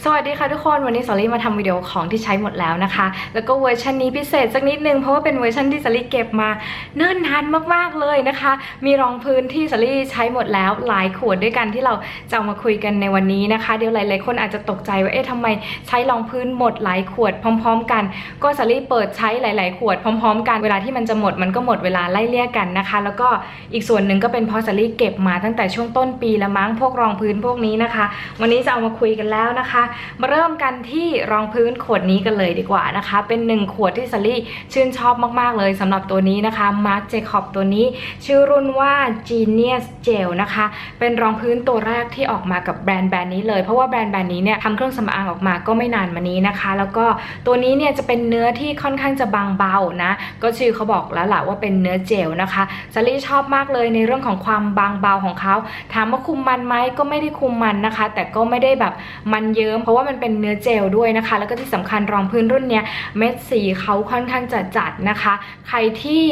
สวัสดีค่ะทุกคนวันนี้สอรี่มาทำวิดีโอของที่ใช้หมดแล้วนะคะ แล้วก็เวอร์ชันนี้พิเศษสักนิดนึงเพราะว่าเป็นเวอร์ชันที่สอรี่เก็บมาเนิ่นนานมากๆเลยนะคะ มีรองพื้นที่สอรี่ใช้หมดแล้วหลายขวดด้วยกันที่เราจะามาคุยกันในวันนี้นะคะ เดี๋ยวหลายๆคนอาจจะตกใจว่าเอ๊ะทำไมใช้รองพื้นหมดหลายขวดพร้อม ๆ กัน ก็สอรี่เปิดใช้หลาย ๆ ขวดพร้อม ๆ กันเวลาที่มันจะหมดมันก็หมดเวลาไล่เลี่ยกันนะคะ แล้วก็อีกส่วนหนึ่งก็เป็นเพราะสอรี่เก็บมาตั้งแต่ช่วงต้นปีละมั้งพวกรองพื้นพวกนี้นะคะ วันนี้จะเอามาคุยกันแล้วนะคะมาเริ่มกันที่รองพื้นขวดนี้กันเลยดีกว่านะคะ เป็นหนึ่งขวดที่สลี่ชื่นชอบมากๆเลยสำหรับตัวนี้นะคะ Marc Jacob ตัวนี้ ชื่อรุ่นว่า Genius Gel นะคะ เป็นรองพื้นตัวแรกที่ออกมากับแบรนด์แบรนด์นี้เลย เพราะว่าแบรนด์แบรนด์นี้เนี่ยทำเครื่องสำอางออกมาก็ไม่นานมานี้นะคะ แล้วก็ตัวนี้เนี่ยจะเป็นเนื้อที่ค่อนข้างจะบางเบานะก็ชื่อเขาบอกแล้วแหละว่าเป็นเนื้อเจลนะคะสลี่ชอบมากเลยในเรื่องของความบางเบาของเขาถามว่าคุมมันไหมก็ไม่ได้คุมมันนะคะ แต่ก็ไม่ได้แบบมันเยิ้ม เพราะว่ามันเป็นเนื้อเจลด้วยนะคะ แล้วก็ที่สำคัญรองพื้นรุ่นเนี้ยเม็ดสีเขาค่อนข้างจะจัดนะคะ ใครที่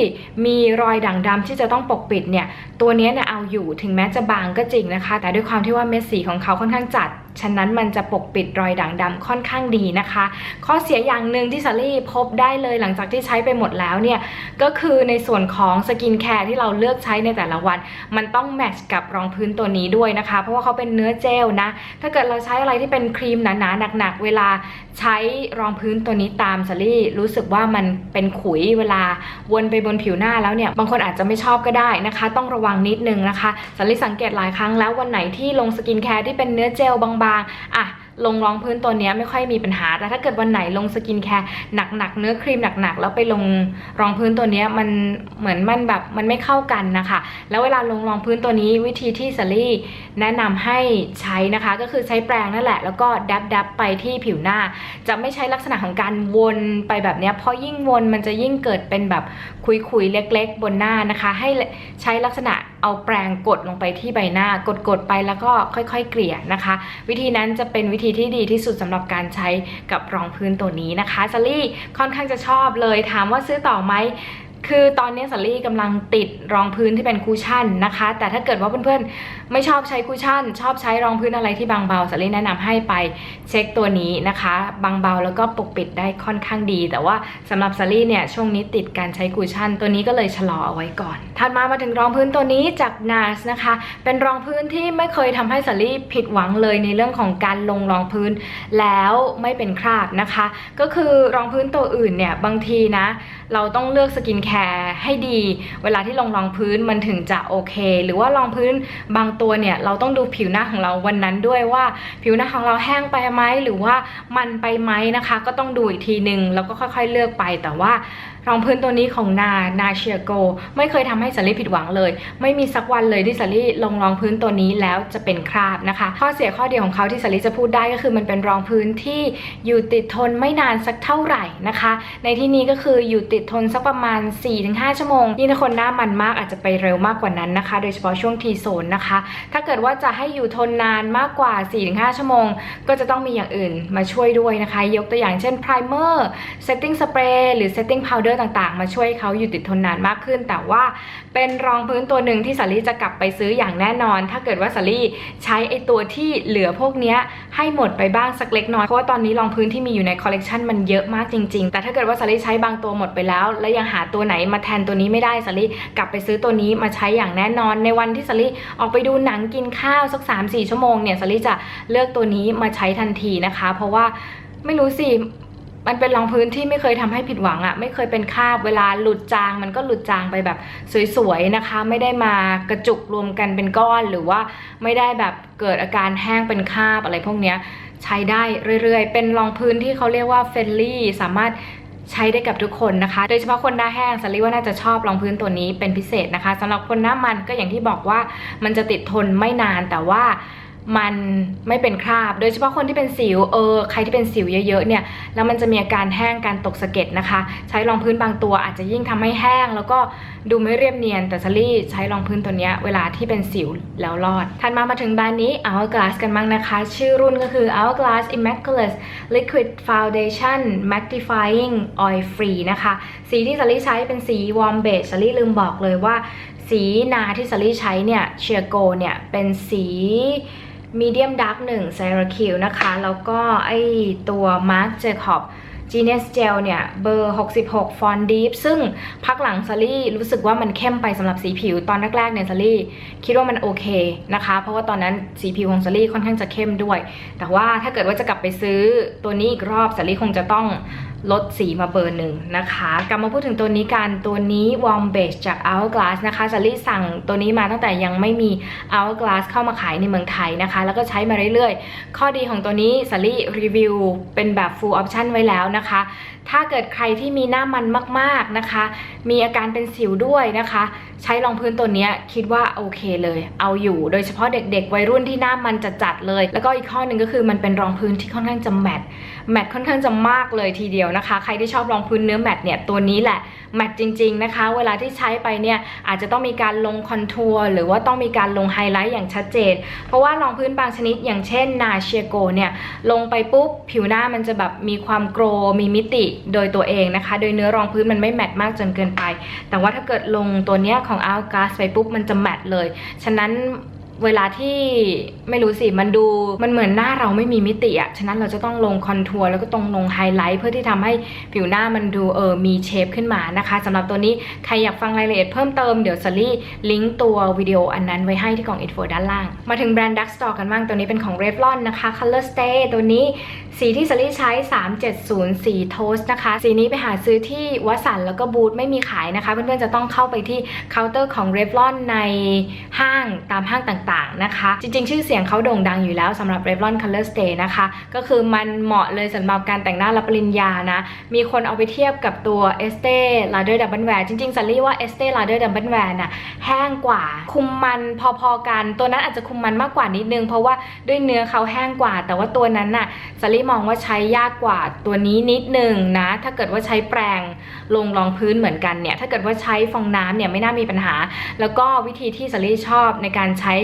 มีรอยด่างดำที่จะต้องปกปิดเนี่ยตัวนี้เนี่ยเอาอยู่ถึงแม้จะบางก็จริงนะคะ แต่ด้วยความที่ว่าเม็ดสีของเขาค่อนข้างจัด ฉะนั้นมันจะปกปิดรอยด่างดำค่อนข้างดีนะคะ ข้อเสียอย่างหนึ่งที่สาลี่พบได้เลยหลังจากที่ใช้ไปหมดแล้วเนี่ย ก็คือในส่วนของสกินแคร์ที่เราเลือกใช้ในแต่ละวัน มันต้องแมทช์กับรองพื้นตัวนี้ด้วยนะคะ เพราะว่าเขาเป็นเนื้อเจลนะ ถ้าเกิดเราใช้อะไรที่เป็นครีมหนาๆหนักๆ เวลาใช้รองพื้นตัวนี้ตามสาลี่รู้สึกว่ามันเป็นขุยเวลาวนไปบนผิวหน้าแล้วเนี่ยบางคนอาจจะไม่ชอบก็ได้นะคะ ต้องระวังนิดนึงนะคะสาลี่สังเกตหลายครั้งแล้ววันไหนที่ลงสกินแคร์ที่เป็นเนื้อเจลบางๆอะลงรองพื้นตัวนี้ไม่ค่อยมีปัญหา แต่ถ้าเกิดวันไหนลงสกินแคร์หนักๆเนื้อครีมหนักๆ แล้วไปลงรองพื้นตัวนี้มันเหมือนมันแบบมันไม่เข้ากันนะคะ แล้วเวลาลงรองพื้นตัวนี้วิธีที่สลี่แนะนำให้ใช้นะคะก็คือใช้แปรงนั่นแหละ แล้วก็ดับดับไปที่ผิวหน้า จะไม่ใช้ลักษณะของการวนไปแบบนี้เพราะยิ่งวนมันจะยิ่งเกิดเป็นแบบคุยๆเล็ก ๆ บนหน้านะคะ ให้ใช้ลักษณะ เอาแปรงกดลงไปที่ใบหน้ากดๆไปแล้วก็ค่อยๆ เกลี่ยนะคะ วิธีนั้นจะเป็นวิธีที่ดีที่สุดสำหรับการใช้กับรองพื้นตัวนี้นะคะซารี่ค่อนข้างจะชอบเลยถามว่าซื้อต่อไหม คือตอนนี้สาลี่กำลังติดรองพื้นที่เป็นคูชั่นนะคะ แต่ถ้าเกิดว่าเพื่อนๆ ไม่ชอบใช้คูชั่น ชอบใช้รองพื้นอะไรที่บางเบาสาลี่แนะนำให้ไปเช็คตัวนี้นะคะ บางเบาแล้วก็ปกปิดได้ค่อนข้างดี แต่ว่าสำหรับสาลี่เนี่ยช่วงนี้ติดการใช้คูชั่น ตัวนี้ก็เลยชะลอเอาไว้ก่อน ถัดมามาถึงรองพื้นตัวนี้จาก NARS นะคะ เป็นรองพื้นที่ไม่เคยทำให้สาลี่ผิดหวังเลยในเรื่องของการลงรองพื้นแล้วไม่เป็นคราบนะคะ ก็คือรองพื้นตัวอื่นเนี่ยบางทีนะ เราต้องเลือกสกินแคร์ให้ดี เวลาที่ลงรองพื้นมันถึงจะโอเค หรือว่ารองพื้นบางตัวเนี่ยเราต้องดูผิวหน้าของเราวันนั้นด้วยว่า ผิวหน้าของเราแห้งไปไหมหรือว่ามันไปไหมนะคะ ก็ต้องดูอีกทีหนึ่งแล้วก็ค่อยๆเลือกไปแต่ว่ารองพื้นตัวนี้ของนานาเชียโก ไม่เคยทำให้สาลี่ผิดหวังเลย ไม่มีสักวันเลยที่สาลี่ลงรองพื้นตัวนี้แล้วจะเป็นคราบนะคะ ข้อเสียข้อเดียวของเขาที่สาลี่จะพูดได้ก็คือมันเป็นรองพื้นที่อยู่ติดทนไม่นานสักเท่าไหร่นะคะ ในที่นี้ก็คืออยู่ติดทนสักประมาณ 4-5 ชั่วโมงยิ่งถ้าคนหน้ามันมากอาจจะไปเร็วมากกว่านั้นนะคะ โดยเฉพาะช่วงทีโซนนะคะ ถ้าเกิดว่าจะให้อยู่ทนนานมากกว่า 4-5 ชั่วโมง ก็จะต้องมีอย่างอื่นมาช่วยด้วยนะคะ ยกตัวอย่างเช่น primer setting spray หรือ setting powder งๆ มาช่วยเขาอยู่ติดทนนานมากขึ้น แต่ว่าเป็นรองพื้นตัวหนึ่งที่สาลี่จะกลับไปซื้ออย่างแน่นอน ถ้าเกิดว่าสาลี่ใช้ไอตัวที่เหลือพวกเนี้ยให้หมดไปบ้างสักเล็กน้อยเพราะว่าตอนนี้รองพื้นที่มีอยู่ในคอลเลกชันมันเยอะมากจริง ๆ แต่ถ้าเกิดว่าสาลี่ใช้บางตัวหมดไปแล้ว และยังหาตัวไหนมาแทนตัวนี้ไม่ได้สาลี่กลับไปซื้อตัวนี้มาใช้อย่างแน่นอน ในวันที่สาลี่ออกไปดูหนังกินข้าวสัก 3-4 ชั่วโมงเนี่ยสาลี่จะเลือกตัวนี้มาใช้ทันทีนะคะ เพราะว่าไม่รู้สิ มันเป็นรองพื้นที่ไม่เคยทำให้ผิดหวังอะ่ะไม่เคยเป็นคาบเวลาหลุดจาง มันก็หลุดจางไปแบบสวยๆนะคะ ไม่ได้มากระจุกรวมกันเป็นก้อนหรือว่าไม่ได้แบบเกิดอาการแห้งเป็นคาบอะไรพวกเนี้ยใช้ได้เรื่อยๆ เป็นรองพื้นที่เขาเรียกว่าเฟลลี่สามารถใช้ได้กับทุกคนนะคะ โดยเฉพาะคนหน้าแห้งสลิว่าน่าจะชอบรองพื้นตัวนี้เป็นพิเศษนะคะสำหรับคนหน้ามันก็อย่างที่บอกว่ามันจะติดทนไม่นานแต่ว่า มันไม่เป็นคราบ โดยเฉพาะคนที่เป็นสิวเออใครที่เป็นสิวเยอะๆเนี่ยแล้วมันจะมีอาการแห้งการตกสะเก็ดนะคะ ใช้รองพื้นบางตัวอาจจะยิ่งทำให้แห้ง แล้วก็ดูไม่เรียบเนียนแต่ซารี่ใช้รองพื้นตัวนี้เวลาที่เป็นสิวแล้วรอดถัดมามาถึงแบรนด์นี้ Hourglass กันบ้างนะคะ ชื่อรุ่นก็คือ Hourglass Immaculate Liquid Foundation Mattifying Oil Free นะคะ สีที่ซารี่ใช้เป็นสี Warm Beige ซารี่ลืมบอกเลยว่า สีนาที่ซารี่ใช้เนี่ยเชียโกเนี่ยเป็นสี medium dark 1 c y r a c u นะคะ แล้วก็ไอตัว Marc Jacob Genius Gel เนี่ย เบอร์ 66 ฟอนดีฟซึ่งพักหลังซารี่รู้สึกว่ามันเข้มไปสำหรับสีผิวตอนแรกๆเนี่ยซารี่คิดว่ามันโอเคนะคะ เพราะว่าตอนนั้นสีผิวของซารี่ค่อนข้างจะเข้มด้วย แต่ว่าถ้าเกิดว่าจะกลับไปซื้อตัวนี้อีกรอบซารี่คงจะต้อง ลดสีมาเบอร์หนึ่งนะคะ กลับมาพูดถึงตัวนี้กัน ตัวนี้ Warm Beige จาก Hourglass นะคะซารี่สั่งตัวนี้มาตั้งแต่ยังไม่มี Hourglass เข้ามาขายในเมืองไทยนะคะ แล้วก็ใช้มาเรื่อยๆ ข้อดีของตัวนี้ซารี่รีวิวเป็นแบบ full option ไว้แล้วนะคะ ถ้าเกิดใครที่มีหน้ามันมากๆนะคะ มีอาการเป็นสิวด้วยนะคะ ใช้รองพื้นตัวนี้คิดว่าโอเคเลย เอาอยู่โดยเฉพาะเด็กๆ วัยรุ่นที่หน้ามันจัดๆเลย แล้วก็อีกข้อหนึ่งก็คือมันเป็นรองพื้นที่ค่อนข้างจะแมตต์แมตต์ค่อนข้างจะมากเลยทีเดียวนะคะ ใครที่ชอบรองพื้นเนื้อแมตต์เนี่ยตัวนี้แหละแมตต์จริง ๆนะคะ เวลาที่ใช้ไปเนี่ยอาจจะต้องมีการลงคอนทัวร์หรือว่าต้องมีการลงไฮไลท์อย่างชัดเจน เพราะว่ารองพื้นบางชนิดอย่างเช่นนาเชียโกเนี่ยลงไปปุ๊บผิวหน้ามันจะแบบมีความโกรมีมิติโดยตัวเองนะคะ โดยเนื้อรองพื้นมันไม่แมตต์มากจนเกินไป แต่ว่าถ้าเกิดลงตัวเนี้ยของอัลกัสไปปุ๊บมันจะแมตต์เลย ฉะนั้น เวลาที่ไม่รู้สิ มันดูมันเหมือนหน้าเราไม่มีมิติอะฉะนั้นเราจะต้องลงคอนทัวร์แล้วก็ต้องลงไฮไลท์เพื่อที่ทำให้ผิวหน้ามันดูเออมีเชฟขึ้นมานะคะสำหรับตัวนี้ใครอยากฟังรายละเอียดเพิ่มเติมเดี๋ยวสลี่ลิงก์ตัววิดีโออันนั้นไว้ให้ที่กล่องอินโฟด้านล่าง มาถึงแบรนด์ Dark Store กันบ้างตัวนี้เป็นของ Revlon นะคะ Color Stay ตัวนี้สีที่สลี่ใช้ 370 สีโทสนะคะ สีนี้ไปหาซื้อที่วัสันแล้วก็บูธไม่มีขายนะคะ เพื่อนๆจะต้องเข้าไปที่เคาน์เตอร์ของ Revlon ในห้างตามห้างต่างๆนะคะ จริง ๆ ชื่อเสียงเขาโด่งดังอยู่แล้วสำหรับ Revlon Color Stay นะคะ ก็คือมันเหมาะเลยสำหรับการแต่งหน้ารับปริญญานะ มีคนเอาไปเทียบกับตัว Estee Lauder Double Wear จริง ๆสลี่ว่า Estee Lauder Double Wear น่ะแห้งกว่า คุมมันพอๆกัน ตัวนั้นอาจจะคุมมันมากกว่านิดนึง เพราะว่าด้วยเนื้อเขาแห้งกว่า แต่ว่าตัวนั้นน่ะสลี่มองว่าใช้ยากกว่าตัวนี้นิดนึงนะ ถ้าเกิดว่าใช้แปรงลงรองพื้นเหมือนกันเนี่ย ถ้าเกิดว่าใช้ฟองน้ำเนี่ยไม่น่ามีปัญหา แล้วก็วิธีที่สลี่ชอบในการใช้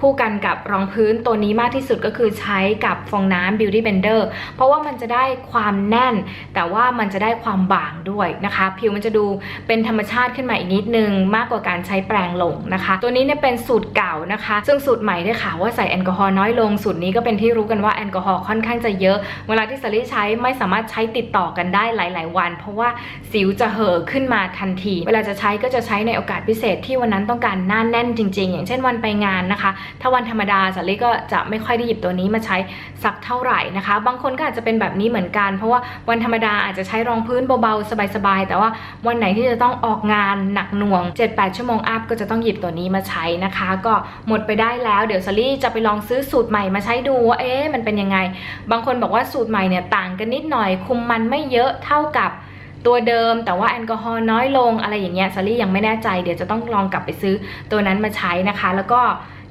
คู่กันกับรองพื้นตัวนี้มากที่สุดก็คือใช้กับฟองน้ำ Beauty Blender เพราะว่ามันจะได้ความแน่น แต่ว่ามันจะได้ความบางด้วยนะคะ ผิวมันจะดูเป็นธรรมชาติขึ้นมาอีกนิดนึง มากกว่าการใช้แปรงลงนะคะ ตัวนี้เนี่ยเป็นสูตรเก่านะคะ ซึ่งสูตรใหม่ได้ข่าวว่าใส่แอลกอฮอล์น้อยลงสูตรนี้ก็เป็นที่รู้กันว่าแอลกอฮอล์ค่อนข้างจะเยอะ เวลาที่สลี่ใช้ไม่สามารถใช้ติดต่อกันได้หลาย ๆ วัน เพราะว่าสิวจะเห่อขึ้นมาทันที เวลาจะใช้ก็จะใช้ในโอกาสพิเศษที่วันนั้นต้องการหน้าแน่นจริง ๆ อย่างเช่นวันไปงานนะคะถ้าวันธรรมดาสลี่ก็จะไม่ค่อยได้หยิบตัวนี้มาใช้สักเท่าไหร่นะคะ บางคนก็อาจจะเป็นแบบนี้เหมือนกัน เพราะว่าวันธรรมดาอาจจะใช้รองพื้นเบาๆสบายๆแต่ว่าวันไหนที่จะต้องออกงานหนักหน่วง 7-8 ชั่วโมงอัพก็จะต้องหยิบตัวนี้มาใช้นะคะ ก็หมดไปได้แล้วเดี๋ยวสลี่จะไปลองซื้อสูตรใหม่มาใช้ดูว่าเอ๊ะมันเป็นยังไง บางคนบอกว่าสูตรใหม่เนี่ยต่างกันนิดหน่อยคุมมันไม่เยอะเท่ากับตัวเดิมแต่ว่าแอลกอฮอล์น้อยลงอะไรอย่างเงี้ยสลี่ยังไม่แน่ใจเดี๋ยวจะต้องลองกลับไปซื้อตัวนั้นมาใช้นะคะ แล้วก็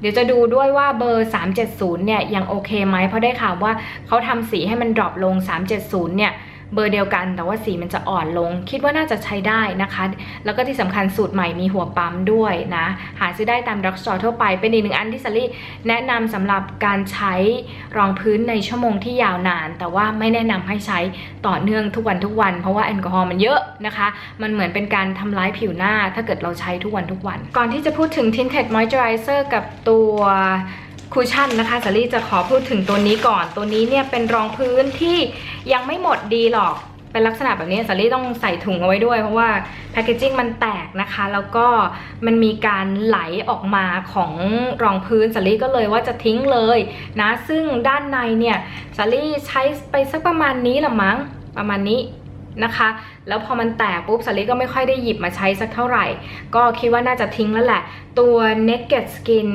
เดี๋ยวจะดูด้วยว่าเบอร์ 370 เนี่ยยังโอเคไหมเพราะได้ข่าวว่าเขาทำสีให้มันดรอปลง 370 เนี่ย เบอร์เดียวกันแต่ว่าสีมันจะอ่อนลง คิดว่าน่าจะใช้ได้นะคะ แล้วก็ที่สำคัญสูตรใหม่มีหัวปั๊มด้วยนะ หาซื้อได้ตามดรอกสตอร์ทั่วไป เป็นอีกหนึ่งอันที่สลี่แนะนำสำหรับการใช้รองพื้นในชั่วโมงที่ยาวนาน แต่ว่าไม่แนะนำให้ใช้ต่อเนื่องทุกวันทุกวัน เพราะว่าแอลกอฮอล์มันเยอะนะคะ มันเหมือนเป็นการทำร้ายผิวหน้า ถ้าเกิดเราใช้ทุกวันทุกวัน ก่อนที่จะพูดถึง Tinted Moisturizer กับตัว คูชั่นนะคะสลี่จะขอพูดถึงตัวนี้ก่อน ตัวนี้เนี่ยเป็นรองพื้นที่ยังไม่หมดดีหรอก เป็นลักษณะแบบนี้สลี่ต้องใส่ถุงเอาไว้ด้วย เพราะว่าแพคเกจิ้งมันแตกนะคะ แล้วก็มันมีการไหลออกมาของรองพื้นสลี่ก็เลยว่าจะทิ้งเลยนะ ซึ่งด้านในเนี่ยสลี่ใช้ไปสักประมาณนี้ละมั้ง ประมาณนี้ นะคะ แล้วพอมันแตกปุ๊บสลี่ก็ไม่ค่อยได้หยิบมาใช้สักเท่าไหร่ ก็คิดว่าน่าจะทิ้งแล้วแหละ ตัว Naked Skin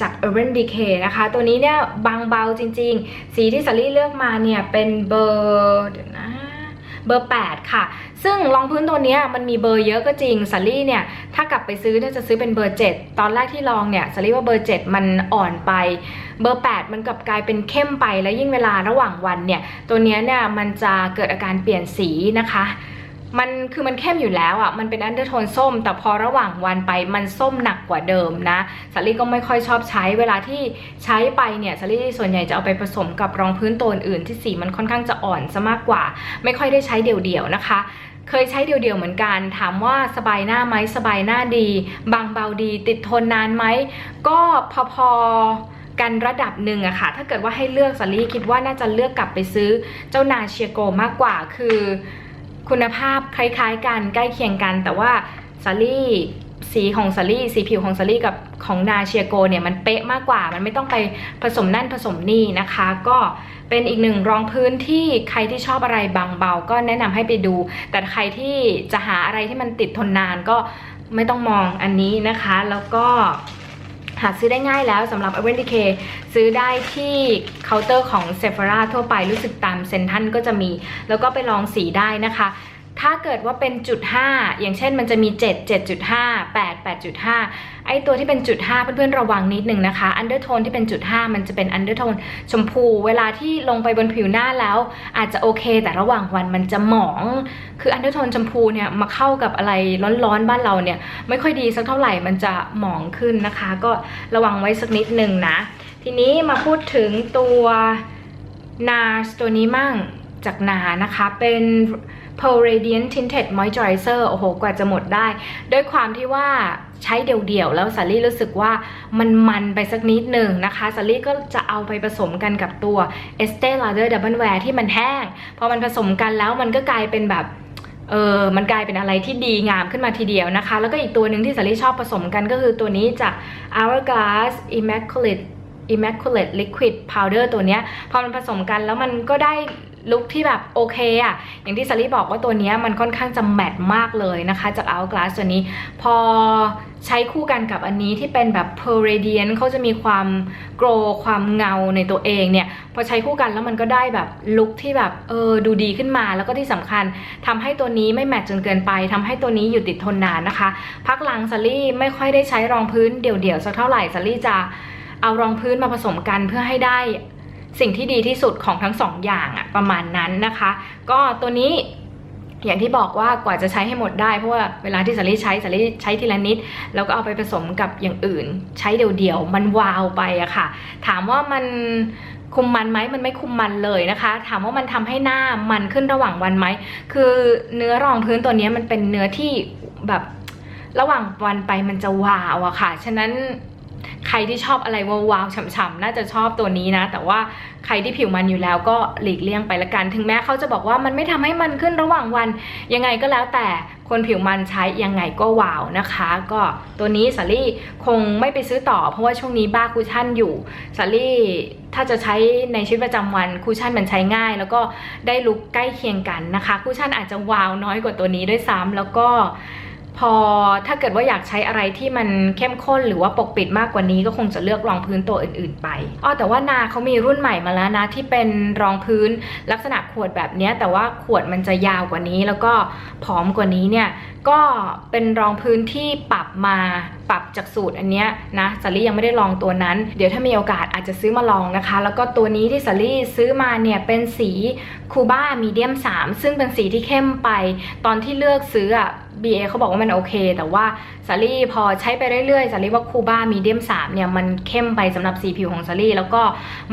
จาก Urban Decay นะคะ ตัวนี้เนี่ยบางเบาจริงๆ สีที่สลี่เลือกมาเนี่ยเป็นเบอร์เดี๋ยวนะ เบอร์ 8 ค่ะ ซึ่งรองพื้นตัวนี้มันมีเบอร์เยอะก็จริงสัลลี่เนี่ยถ้ากลับไปซื้อเนี่ยจะซื้อเป็นเบอร์ 7 ตอนแรกที่ลองเนี่ยสัลลี่ว่าเบอร์ 7 มันอ่อนไป เบอร์ 8 มันกลับกลายเป็นเข้มไปแล้วยิ่งเวลาระหว่างวันเนี่ยตัวนี้เนี่ยมันจะเกิดอาการเปลี่ยนสีนะคะ มันคือมันเข้มอยู่แล้วอะมันเป็นอันเดอร์โทนส้ม แต่พอระหว่างวันไปมันส้มหนักกว่าเดิมนะสาลี่ก็ไม่ค่อยชอบใช้เวลาที่ใช้ไปเนี่ยสาลี่ส่วนใหญ่จะเอาไปผสมกับรองพื้นตัวอื่นที่สีมันค่อนข้างจะอ่อนซะมากกว่า ไม่ค่อยได้ใช้เดี่ยวๆนะคะเคยใช้เดี่ยวๆเหมือนกัน ถามว่าสบายหน้าไหมสบายหน้าดี บางเบาดี ติดทนนานไหม ก็พอๆกันระดับหนึ่งอะค่ะ ถ้าเกิดว่าให้เลือกสาลี่คิดว่าน่าจะเลือกกลับไปซื้อเจ้านาเชียโกมากกว่าคือ คุณภาพคล้ายๆกันใกล้เคียงกัน แต่ว่าสาลี่สีของสาลี่สีผิวของสาลี่กับของนาเชียโกเนี่ยมันเป๊ะมากกว่า มันไม่ต้องไปผสมนั่นผสมนี่นะคะ ก็เป็นอีกหนึ่งรองพื้นที่ใครที่ชอบอะไรบางเบา ก็แนะนำให้ไปดู แต่ใครที่จะหาอะไรที่มันติดทนนานก็ไม่ต้องมองอันนี้นะคะ แล้วก็ หาซื้อได้ง่ายแล้วสำหรับ u r b a n Decay ซื้อได้ที่เคาน์เตอร์ของ Sephora ทั่วไปรู้สึกตามเซนทันก็จะมี แล้วก็ไปลองสีได้นะคะ ถ้าเกิดว่าเป็นจุด5อย่างเช่นมันจะมี 7 7.5 8 8.5 ไอตัวที่เป็นจุด5เพื่อนๆระวังนิดนึงนะคะอันเดอร์โทนที่เป็นจุด5มันจะเป็นอันเดอร์โทนชมพูเวลาที่ลงไปบนผิวหน้าแล้ว อาจจะโอเค แต่ระหว่างวันมันจะหมอง คืออันเดอร์โทนชมพูเนี่ยมาเข้ากับอะไรร้อนๆบ้านเราเนี่ย ไม่ค่อยดีสักเท่าไหร่มันจะหมองขึ้นนะคะ ก็ระวังไว้สักนิดหนึ่งนะ ทีนี้มาพูดถึงตัว NARS ตัวนี้มั่งจากนานะคะเป็น Pearl Radiant Tinted Moisturizer โอ้โห กว่าจะหมดได้ ด้วยความที่ว่าใช้เดี่ยวๆ แล้วสาลี่รู้สึกว่ามันมันไปสักนิดหนึ่งนะคะสาลี่ก็จะเอาไปผสมกันกับตัว Estee Lauder Double Wear ที่มันแห้ง พอมันผสมกันแล้วมันก็กลายเป็นแบบเออมันกลายเป็นอะไรที่ดีงามขึ้นมาทีเดียวนะคะ แล้วก็อีกตัวหนึ่งที่สาลี่ชอบผสมกันก็คือตัวนี้จาก Hourglass Immaculate Immaculate Liquid Powder ตัวเนี้ยพอมันผสมกันแล้วมันก็ได้ ลุคที่แบบโอเคอะอย่างที่สาลี่บอกว่าตัวนี้มันค่อนข้างจะแมทมากเลยนะคะจาก Hourglass ตัวนี้ พอใช้คู่กันกับอันนี้ที่เป็นแบบ Pearl Radiant เขาจะมีความโกรความเงาในตัวเองเนี่ยพอใช้คู่กันแล้วมันก็ได้แบบลุคที่แบบเออดูดีขึ้นมาแล้วก็ที่สำคัญทำให้ตัวนี้ไม่แมทจนเกินไปทำให้ตัวนี้อยู่ติดทนนานนะคะ พักหลังสาลี่ไม่ค่อยได้ใช้รองพื้นเดี่ยวๆสักเท่าไหร่สาลี่จะเอารองพื้นมาผสมกันเพื่อให้ได้ สิ่งที่ดีที่สุดของทั้งสองอย่างอะประมาณนั้นนะคะ ก็ตัวนี้อย่างที่บอกว่ากว่าจะใช้ให้หมดได้เพราะว่าเวลาที่สาลี่ใช้สาลี่ใช้ทีละนิด แล้วก็เอาไปผสมกับอย่างอื่น ใช้เดี่ยวๆมันวาวไปอะค่ะ ถามว่ามันคุมมันไหมมันไม่คุมมันเลยนะคะ ถามว่ามันทำให้หน้ามันขึ้นระหว่างวันไหมคือเนื้อรองพื้นตัวนี้มันเป็นเนื้อที่แบบระหว่างวันไปมันจะวาวอะค่ะ ฉะนั้น ใครที่ชอบอะไรวาวๆฉ่ำๆน่าจะชอบตัวนี้นะ แต่ว่าใครที่ผิวมันอยู่แล้วก็หลีกเลี่ยงไปละกัน ถึงแม้เขาจะบอกว่ามันไม่ทำให้มันขึ้นระหว่างวัน ยังไงก็แล้วแต่คนผิวมันใช้ยังไงก็วาวนะคะ ก็ตัวนี้สาลี่คงไม่ไปซื้อต่อ เพราะว่าช่วงนี้บ้าคูชั่นอยู่สาลี่ถ้าจะใช้ในชีวิตประจำวันคูชั่นมันใช้ง่าย แล้วก็ได้ลุคใกล้เคียงกันนะคะคูชั่นอาจจะวาวน้อยกว่าตัวนี้ด้วยซ้ำแล้วก็ พอถ้าเกิดว่าอยากใช้อะไรที่มันเข้มข้นหรือว่าปกปิดมากกว่านี้ก็คงจะเลือกรองพื้นตัวอื่น ๆ ไปอ้อแต่ว่านาเขามีรุ่นใหม่มาแล้วนะที่เป็นรองพื้นลักษณะขวดแบบนี้แต่ว่าขวดมันจะยาวกว่านี้ แล้วก็ผอมกว่านี้เนี่ยก็เป็นรองพื้นที่ปรับมาปรับจากสูตรอันเนี้ยนะสาลี่ยังไม่ได้ลองตัวนั้น เดี๋ยวถ้ามีโอกาสอาจจะซื้อมาลองนะคะ แล้วก็ตัวนี้ที่สาลี่ซื้อมาเนี่ยเป็นสีคูบ้ามีเดียม3ซึ่งเป็นสีที่เข้มไป ตอนที่เลือกซื้ออะ BA เขาบอกว่ามันโอเค แต่ว่าสาลี่พอใช้ไปเรื่อยๆสาลี่ว่าคูบ้ามีเดียม3เนี่ยมันเข้มไปสำหรับสีผิวของสาลี่แล้วก็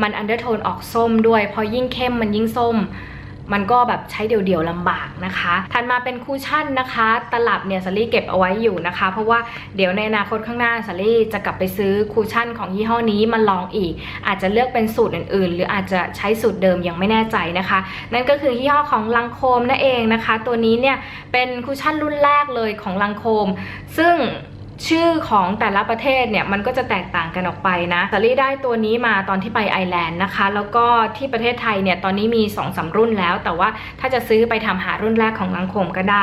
มันอันเดอร์โทนออกส้มด้วย พอยิ่งเข้มมันยิ่งส้ม มันก็แบบใช้เดี่ยวๆลำบากนะคะถัดมาเป็นคูชั่นนะคะ ตลับเนี่ยสาลี่เก็บเอาไว้อยู่นะคะ เพราะว่าเดี๋ยวในอนาคตข้างหน้าสาลี่จะกลับไปซื้อคูชั่นของยี่ห้อนี้มาลองอีก อาจจะเลือกเป็นสูตรอื่นๆ หรืออาจจะใช้สูตรเดิมยังไม่แน่ใจนะคะ นั่นก็คือยี่ห้อของลังโคมนั่นเองนะคะ ตัวนี้เนี่ยเป็นคูชั่นรุ่นแรกเลยของลังโคม ซึ่ง ชื่อของแต่ละประเทศเนี่ยมันก็จะแตกต่างกันออกไปนะสาลี่ได้ตัวนี้มาตอนที่ไปไอร์แลนด์นะคะ แล้วก็ที่ประเทศไทยเนี่ยตอนนี้มี2อสรุ่นแล้ว แต่ว่าถ้าจะซื้อไปทำหารุ่นแรกของลังโคมก็ได้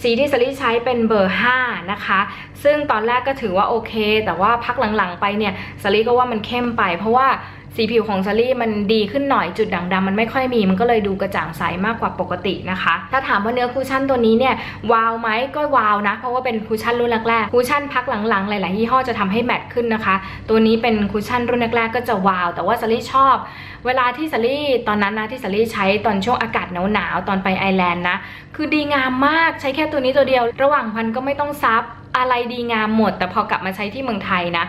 สีที่สาลี่ใช้เป็นเบอร์ 5 นะคะ ซึ่งตอนแรกก็ถือว่าโอเค แต่ว่าพักหลังๆไปเนี่ยสาลี่ก็ว่ามันเข้มไปเพราะว่า สีผิวของซารี่มันดีขึ้นหน่อยจุดด่างดำมันไม่ค่อยมี มันก็เลยดูกระจ่างใสมากกว่าปกตินะคะ ถ้าถามว่าเนื้อคูชั่นตัวนี้เนี่ยวาวไหมก็วาวนะ เพราะว่าเป็นคูชั่นรุ่นแรกๆคูชั่นพักหลังๆ หลายๆยี่ห้อจะทำให้แมตต์ขึ้นนะคะ ตัวนี้เป็นคูชั่นรุ่นแรกๆก็จะวาว แต่ว่าซารี่ชอบ เวลาที่ซารี่ตอนนั้นนะที่ซารี่ใช้ตอนช่วงอากาศหนาวๆตอนไปไอร์แลนด์นะคือดีงามมากใช้แค่ตัวนี้ตัวเดียว ระหว่างวันก็ไม่ต้องซับอะไรดีงามหมด แต่พอกลับมาใช้ที่เมืองไทยนะ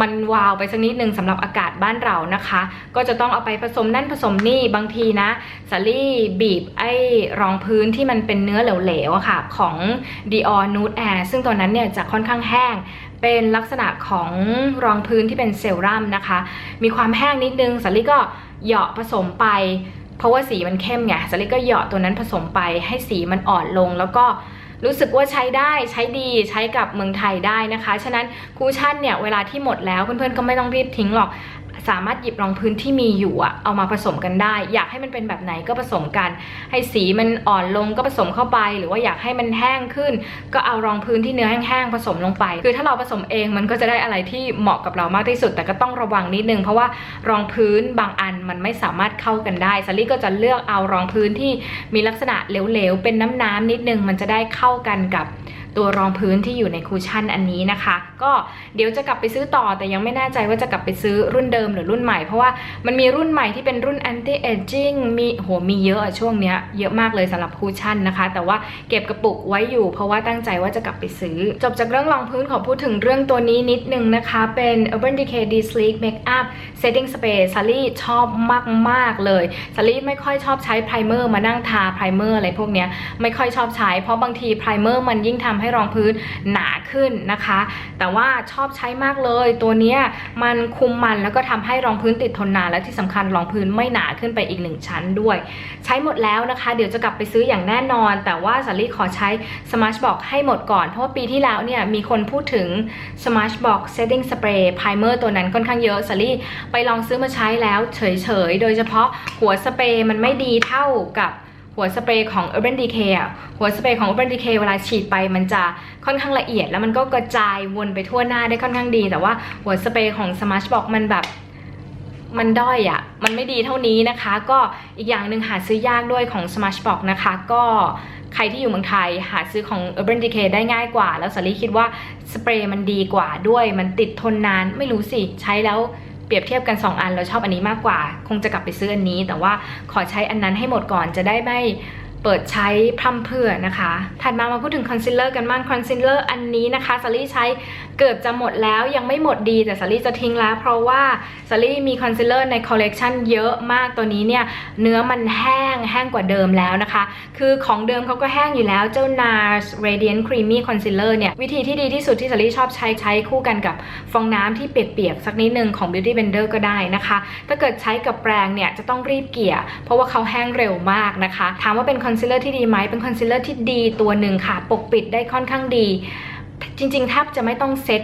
มันวาวไปสักนิดนึงสำหรับอากาศบ้านเรานะคะ ก็จะต้องเอาไปผสมนั่นผสมนี่บางทีนะสาลี่บีบไอ้รองพื้นที่มันเป็นเนื้อเหลวๆอะค่ะของ Dior Nude Air ซึ่งตัวนั้นเนี่ยจะค่อนข้างแห้งเป็นลักษณะของรองพื้นที่เป็นเซรั่มนะคะ มีความแห้งนิดนึงสาลี่ก็เหยาะผสมไป เพราะว่าสีมันเข้มไงสาลี่ก็เหยาะตัวนั้นผสมไปให้สีมันอ่อนลงแล้วก็ รู้สึกว่าใช้ได้ใช้ดีใช้กับเมืองไทยได้นะคะ ฉะนั้นคูชั่นเนี่ยเวลาที่หมดแล้วเพื่อนๆก็ไม่ต้องรีบทิ้งหรอก สามารถหยิบรองพื้นที่มีอยู่อะเอามาผสมกันได้ อยากให้มันเป็นแบบไหนก็ผสมกัน ให้สีมันอ่อนลงก็ผสมเข้าไป หรือว่าอยากให้มันแห้งขึ้น ก็เอารองพื้นที่เนื้อแห้งๆผสมลงไป คือถ้าเราผสมเองมันก็จะได้อะไรที่เหมาะกับเรามากที่สุด แต่ก็ต้องระวังนิดนึงเพราะว่ารองพื้นบางอันมันไม่สามารถเข้ากันได้ซาลี่ก็จะเลือกเอารองพื้นที่มีลักษณะเหลวๆเป็นน้ำๆนิดนึงมันจะได้เข้ากันกับ ตัวรองพื้นที่อยู่ในคูชั่นอันนี้นะคะ ก็เดี๋ยวจะกลับไปซื้อต่อแต่ยังไม่แน่ใจว่าจะกลับไปซื้อรุ่นเดิมหรือรุ่นใหม่ เพราะว่ามันมีรุ่นใหม่ที่เป็นรุ่น anti aging มีโหมีเยอะช่วงเนี้ยเยอะมากเลยสำหรับคูชั่นนะคะ แต่ว่าเก็บกระปุกไว้อยู่ เพราะว่าตั้งใจว่าจะกลับไปซื้อ จบจากเรื่องรองพื้นขอพูดถึงเรื่องตัวนี้นิดนึงนะคะ เป็น Urban Decay D Sleek Makeup Setting Spray ซารี่ชอบมาก ๆ เลยซารี่ไม่ค่อยชอบใช้ไพรเมอร์มานั่งทาไพรเมอร์อะไรพวกเนี้ยไม่ค่อยชอบใช้เพราะบางทีไพรเมอร์มันยิ่งทำให้รองพื้นหนาขึ้นนะคะ แต่ว่าชอบใช้มากเลย ตัวนี้มันคุมมันแล้วก็ทำให้รองพื้นติดทนนานและที่สำคัญรองพื้นไม่หนาขึ้นไปอีกหนึ่งชั้นด้วย ใช้หมดแล้วนะคะ เดี๋ยวจะกลับไปซื้ออย่างแน่นอน แต่ว่าสาลี่ขอใช้ Smash Box ให้หมดก่อน เพราะว่าปีที่แล้วเนี่ยมีคนพูดถึง Smash Box Setting Spray Primer ตัวนั้นค่อนข้างเยอะสาลี่ไปลองซื้อมาใช้แล้วเฉยๆ โดยเฉพาะหัวสเปรย์มันไม่ดีเท่ากับ หัวสเปรย์ของ Urban Decay อะหัวสเปรย์ของ Urban Decay เวลาฉีดไปมันจะค่อนข้างละเอียด แล้วมันก็กระจายวนไปทั่วหน้าได้ค่อนข้างดี แต่ว่าหัวสเปรย์ของ Smash Box มันแบบมันด้อยอะ่ะ มันไม่ดีเท่านี้นะคะ ก็อีกอย่างหนึ่งหาซื้อยากด้วยของ Smashbox นะคะ ก็ใครที่อยู่เมืองไทยหาซื้อของ Urban Decay ได้ง่ายกว่า แล้วสาลีคิดว่าสเปรย์มันดีกว่าด้วย มันติดทนนาน ไม่รู้สิ ใช้แล้ว เปรียบเทียบกัน 2 อันเราชอบอันนี้มากกว่า คงจะกลับไปซื้ออันนี้ แต่ว่าขอใช้อันนั้นให้หมดก่อนจะได้ไม่ เปิดใช้พร่ำเพื่อนะคะ ถัดมามาพูดถึงคอนซีลเลอร์กันบ้างคอนซีลเลอร์อันนี้นะคะสาลี่ใช้เกือบจะหมดแล้วยังไม่หมดดีแต่สาลี่จะทิ้งแล้ว เพราะว่าสาลี่มีคอนซีลเลอร์ในคอลเลกชันเยอะมากตัวนี้เนี่ยเนื้อมันแห้งแห้งกว่าเดิมแล้วนะคะ คือของเดิมเขาก็แห้งอยู่แล้วเจ้า NARS Radiant Creamy Concealer เนี่ยวิธีที่ดีที่สุดที่สาลี่ชอบใช้ใช้คู่กันกับฟองน้ำที่เปียกๆสักนิดนึงของ Beauty Blender ก็ได้นะคะ ถ้าเกิดใช้กับแปรงเนี่ยจะต้องรีบเกี่ย เพราะว่าเขาแห้งเร็วมากนะคะถามว่าเป็นคอนนซีลเลอร์ที่ดีไหมเป็นคอนซีลเลอร์ที่ดีตัวหนึ่งค่ะ ปกปิดได้ค่อนข้างดี จริงๆแทบจะไม่ต้องเซ็ต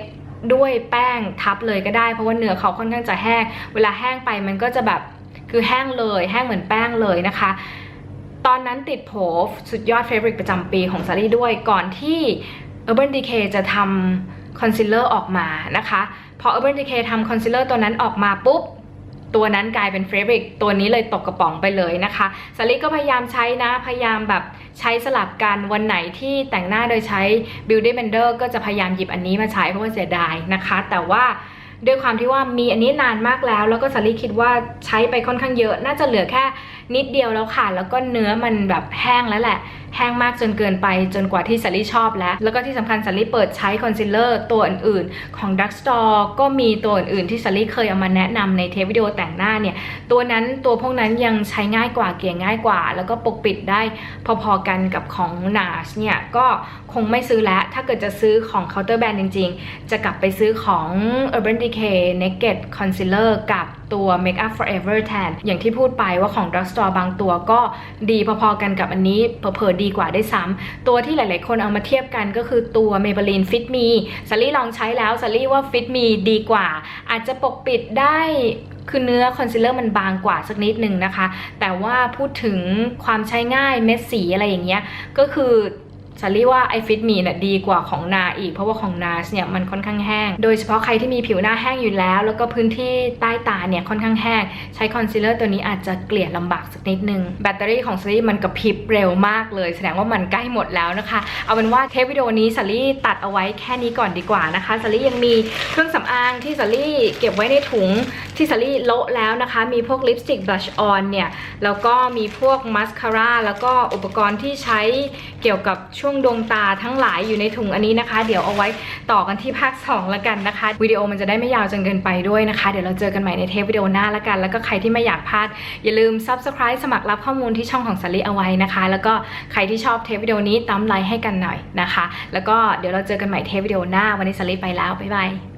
ด้วยแป้งทับเลยก็ได้ เพราะว่าเนื้อเขาค่อนข้างจะแห้ง เวลาแห้งไปมันก็จะแบบคือแห้งเลยแห้งเหมือนแป้งเลยนะคะ ตอนนั้นติดโผสุดยอดเฟ v o r i t e ประจำปีของซารี่ด้วยก่อนที่ Urban Decay จะทำคอนซีลเลอร์ออกมานะคะ พอ Urban Decay ทำคอนซีลเลอร์ตัวนั้นออกมาปุ๊บ ตัวนั้นกลายเป็นเฟรบริกตัวนี้เลยตกกระป๋องไปเลยนะคะสลีก็พยายามใช้นะ พยายามแบบใช้สลับกันวันไหนที่แต่งหน้าโดยใช้ Beauty Blender ก็จะพยายามหยิบอันนี้มาใช้เพราะว่าเสียดายนะคะ แต่ว่าด้วยความที่ว่ามีอันนี้นานมากแล้ว แล้วก็สลีคิดว่าใช้ไปค่อนข้างเยอะ น่าจะเหลือแค่ นิดเดียวแล้วค่ะ แล้วก็เนื้อมันแบบแห้งแล้วแหละ แห้งมากจนเกินไปจนกว่าที่สาลี่ชอบแล้ว แล้วก็ที่สำคัญสาลี่เปิดใช้คอนซีลเลอร์ตัวอื่นๆ ของ Drug Store ก็มีตัวอื่นๆที่สาลี่เคยเอามาแนะนำในเทปวิดีโอแต่งหน้าเนี่ย ตัวนั้นตัวพวกนั้นยังใช้ง่ายกว่าเกลี่ยง่ายกว่า แล้วก็ปกปิดได้พอๆกันกับของ NARS เนี่ยก็คงไม่ซื้อแล้วถ้าเกิดจะซื้อของ Counter Brand จริง ๆ จะกลับไปซื้อของ Urban Decay Naked Concealer กับ ตัว Makeup Forever แทน อย่างที่พูดไปว่าของ Drug Store บางตัวก็ดีพอๆกันกับอันนี้เผลอๆดีกว่าได้ซ้ำตัวที่หลายๆ คนเอามาเทียบกันก็คือตัว Maybelline Fit Me ซาลี่ลองใช้แล้วซาลี่ว่า Fit Me ดีกว่า อาจจะปกปิดได้คือเนื้อคอนซีลเลอร์มันบางกว่าสักนิดนึงนะคะ แต่ว่าพูดถึงความใช้ง่ายเม็ดสีอะไรอย่างเงี้ย ก็คือ สาลี่ว่าไอฟิตมีน่ะดีกว่าของนาอีกเพราะว่าของนาเนี่ยมันค่อนข้างแห้ง โดยเฉพาะใครที่มีผิวหน้าแห้งอยู่แล้ว แล้วก็พื้นที่ใต้ตาเนี่ยค่อนข้างแห้ง ใช้คอนซีลเลอร์ตัวนี้อาจจะเกลี่ยลำบากสักนิดนึง แบตเตอรี่ของสาลี่มันกระพริบเร็วมากเลย แสดงว่ามันใกล้หมดแล้วนะคะ เอาเป็นว่าเทปวิดีโอนี้สาลี่ตัดเอาไว้แค่นี้ก่อนดีกว่านะคะสาลี่ยังมีเครื่องสำอางที่สาลี่เก็บไว้ในถุงที่สาลี่โละแล้วนะคะ มีพวกลิปสติกบลัชออนเนี่ยแล้วก็มีพวกมัสคาร่าแล้วก็อุปกรณ์ที่ใช้เกี่ยวกับชช่วงดวงตาทั้งหลายอยู่ในถุงอันนี้นะคะ เดี๋ยวเอาไว้ต่อกันที่ภาค2แล้วกันนะคะวิดีโอมันจะได้ไม่ยาวจนเกินไปด้วยนะคะ เดี๋ยวเราเจอกันใหม่ในเทปวิดีโอหน้าแล้วกัน แล้วก็ใครที่ไม่อยากพลาดอย่าลืม subscribe สมัครรับข้อมูลที่ช่องของสาลีเอาไว้นะคะ แล้วก็ใครที่ชอบเทปวิดีโอนี้ตั้มไลค์ให้กันหน่อยนะคะ แล้วก็เดี๋ยวเราเจอกันใหม่เทปวิดีโอหน้าวันนี้สาลีไปแล้วบ๊ายบาย